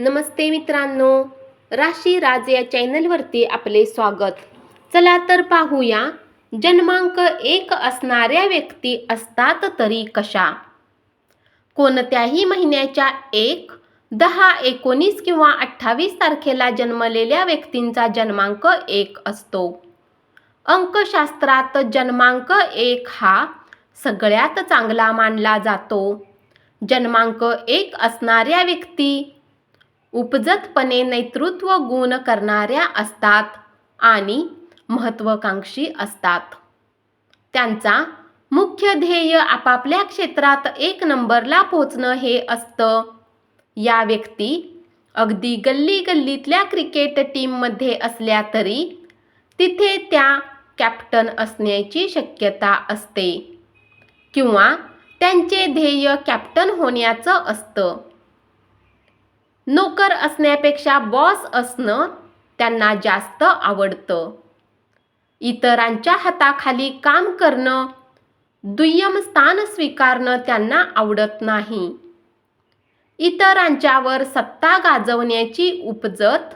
नमस्ते मित्रांनो. राशी राज या चॅनलवरती आपले स्वागत. चला तर पाहूया जन्मांक एक असणाऱ्या व्यक्ती असतात तरी कशा? कोणत्याही महिन्याच्या एक दहा एकोणीस किंवा अठ्ठावीस तारखेला जन्मलेल्या व्यक्तींचा जन्मांक एक असतो. अंकशास्त्रात जन्मांक एक हा सगळ्यात चांगला मानला जातो. जन्मांक एक असणाऱ्या व्यक्ती उपजतपणे नेतृत्व गुण करणाऱ्या असतात आणि महत्त्वाकांक्षी असतात. त्यांचा मुख्य ध्येय आपापल्या क्षेत्रात एक नंबरला पोचणं हे असतं. या व्यक्ती अगदी गल्ली गल्लीतल्या क्रिकेट टीममध्ये असल्या तरी तिथे त्या कॅप्टन असण्याची शक्यता असते किंवा त्यांचे ध्येय कॅप्टन होण्याचं असतं. नोकर असण्यापेक्षा बॉस असणं त्यांना जास्त आवडतं. इतरांच्या हाताखाली काम करणं दुय्यम स्थान स्वीकारणं त्यांना आवडत नाही. इतरांच्यावर सत्ता गाजवण्याची उपजत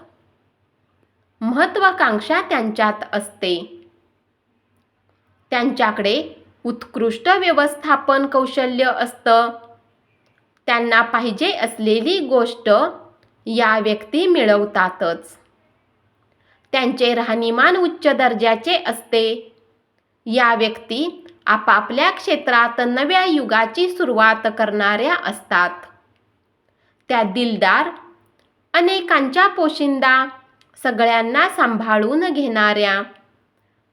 महत्वाकांक्षा त्यांच्यात असते. त्यांच्याकडे उत्कृष्ट व्यवस्थापन कौशल्य असतं. त्यांना पाहिजे असलेली गोष्ट या व्यक्ती मिळवतातच. त्यांचे राहणीमान उच्च दर्जाचे असते. या व्यक्ती आपापल्या क्षेत्रात नव्या युगाची सुरुवात करणाऱ्या असतात. त्या दिलदार अनेकांच्या पोशिंदा सगळ्यांना सांभाळून घेणाऱ्या.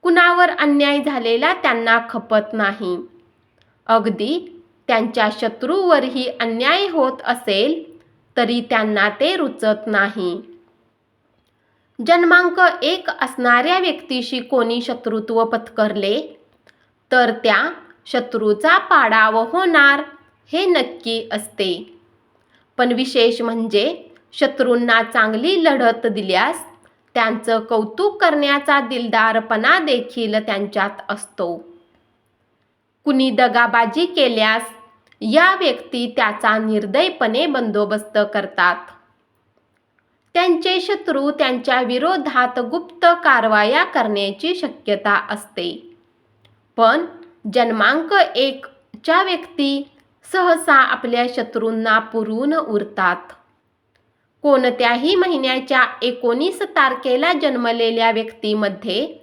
कुणावर अन्याय झालेला त्यांना खपत नाही. अगदी त्यांच्या शत्रूवरही अन्याय होत असेल तरी त्यांना ते रुचत नाही. जन्मांक एक असणाऱ्या व्यक्तीशी कोणी शत्रुत्व पत्करले तर त्या शत्रूचा पाडाव होणार हे नक्की असते. पण विशेष म्हणजे शत्रूंना चांगली लढत दिल्यास त्यांचं कौतुक करण्याचा दिलदारपणा देखील त्यांच्यात असतो. कुणी दगाबाजी केल्यास या व्यक्ती त्याचा निर्दयपणे बंदोबस्त करतात. त्यांचे शत्रू त्यांच्या विरोधात गुप्त कारवाया करण्याची शक्यता असते. पण जन्मांक एक च्या व्यक्ती सहसा आपल्या शत्रूंना पुरून उरतात. कोणत्याही महिन्याच्या एकोणीस तारखेला जन्मलेल्या व्यक्तीमध्ये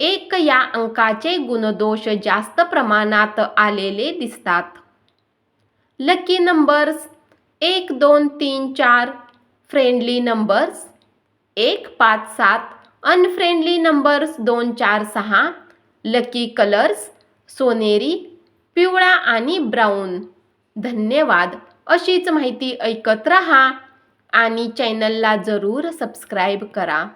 एक या अंकाचे गुणदोष जास्त प्रमाणात आलेले दिसतात. लकी नंबर्स एक दोन तीन चार. फ्रेंडली नंबर्स एक पाच सात. अनफ्रेंडली नंबर्स दोन चार सहा. लकी कलर्स सोनेरी पिवळा आणि ब्राऊन धन्यवाद. अशीच माहिती ऐकत रहा आणि चॅनलला जरूर सबस्क्राईब करा.